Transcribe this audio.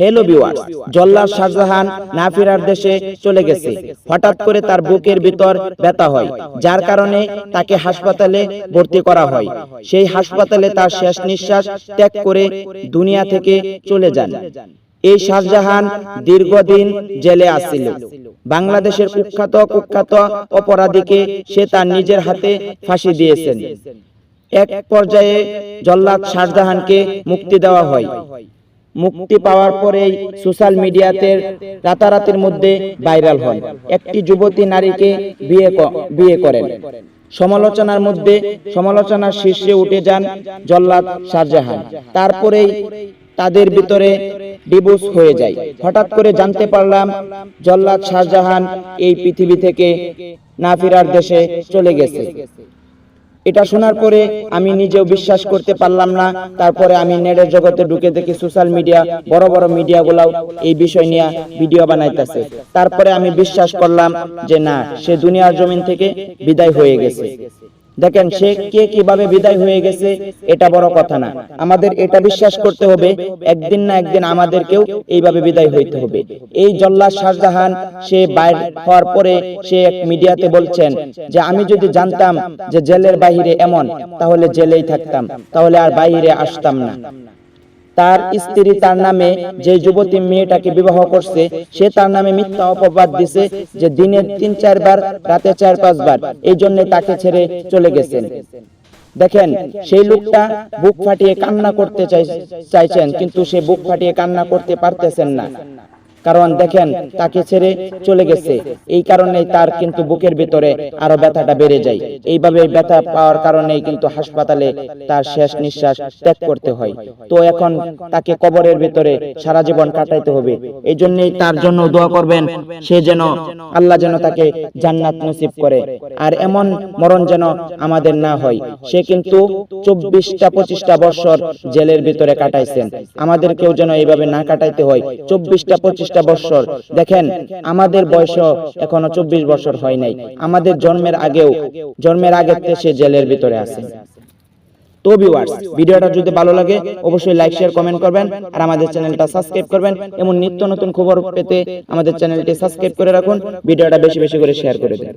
Hello viewers জল্লাদ শাহজাহান না ফেরার দেশে চলে গেছে। হঠাৎ করে তার বুকের ভিতর ব্যথা হয়, যার কারণে তাকে হাসপাতালে ভর্তি করা হয়। সেই হাসপাতালে তার শেষ নিঃশ্বাস ত্যাগ করে দুনিয়া থেকে চলে যান। এই শাহজাহান দীর্ঘদিন জেলে আসছিল বাংলাদেশের কুখ্যাত কুখ্যাত অপরাধীকে সে তার নিজের হাতে ফাঁসি দিয়েছেন। এক পর্যায়ে জল্লাদ শাহজাহানকে মুক্তি দেওয়া হয়। মুক্তি পাওয়ার পরেই সোশ্যাল মিডিয়াতে রাতারাতির মধ্যে ভাইরাল হন একটি যুবতী নারীকে বিয়ে বিয়ে করেন। সমালোচনার মধ্যে সমালোচনার শীর্ষে উঠে যান জল্লাদ শাহজাহান। তারপরেই তাদের ভিতরে ডিভোর্স হয়ে যায়। হঠাৎ করে জানতে পারলাম জল্লাদ শাহজাহান এই পৃথিবী থেকে না ফেরার দেশে চলে গেছে। এটা শোনার পরে আমি নিজেও বিশ্বাস করতে পারলাম না। তারপরে আমি নেটের জগতে ঢুকে দেখি সোশ্যাল মিডিয়া, বড় বড় মিডিয়াগুলাও এই বিষয় নিয়ে ভিডিও বানাইতেছে। তারপরে আমি বিশ্বাস করলাম যে না, সে দুনিয়ার জমিন থেকে বিদায় হয়ে গেছে। দেখেন সে কে কীভাবে বিদায় হয়ে গেছে, এটা বড় কথা না। আমাদের এটা বিশ্বাস করতে হবে, একদিন না একদিন আমাদেরকেও এইভাবে বিদায় হইতে হবে। এই জল্লাদ শাহজাহান, সে বাইর হওয়ার পরে সে এক মিডিয়াতে বলছেন যে, আমি যদি জানতাম যে জেলের বাহিরে এমন, তাহলে জেলেই থাকতাম, তাহলে আর বাইরে আসতাম না। তার স্ত্রী তার নামে যে যুবতী মেয়েটাকে বিবাহ করছে, সে তার নামে মিথ্যা অপবাদ দিছে যে দিনে তিন চারবার, রাতে চার পাঁচবার। এই জন্য তাকে ছেড়ে চলে গেছেন। দেখেন, সেই লোকটা বুক ফাটিয়ে কান্না করতে চাই- চাইছেন, কিন্তু সে বুক ফাটিয়ে কান্না করতে পারতেছেন না। কারণ দেখেন, তাকে ছেড়ে চলে গেছে। এই কারণেই তার কিন্তু বুকের ভিতরে আরও ব্যথাটা বেড়ে যায়। এইভাবে ব্যথা পাওয়ার কারণেই কিন্তু হাসপাতালে তার শেষ নিঃশ্বাস ত্যাগ করতে হয়। তো এখন তাকে কবরের ভিতরে সারা জীবন কাটাইতে হবে। এই জন্যই তার জন্য দোয়া করবেন, সে যেন আল্লাহ যেন তাকে জান্নাত নসিব করে। আর এমন মরণ যেন আমাদের না হয়। সে কিন্তু চব্বিশটা, পঁচিশটা বছর জেলের ভিতরে কাটাইছেন। আমাদেরকেও যেন এইভাবে না কাটাইতে হয়। চব্বিশটা পঁচিশটা বছর দেখেন, আমাদের বয়স এখনও চব্বিশ বছর হয় নাই। আমাদের জন্মের আগেও, জন্মের আগে সে জেলের ভিতরে আছে। তো ভিউয়ার্স ভিডিওটা যদি ভালো লাগে, অবশ্যই লাইক শেয়ার কমেন্ট করবেন আর আমাদের চ্যানেলটা সাবস্ক্রাইব করবেন। এমন নিত্য নতুন খবর পেতে আমাদের চ্যানেলটি সাবস্ক্রাইব করে রাখুন। ভিডিওটা বেশি বেশি করে শেয়ার করে দিন।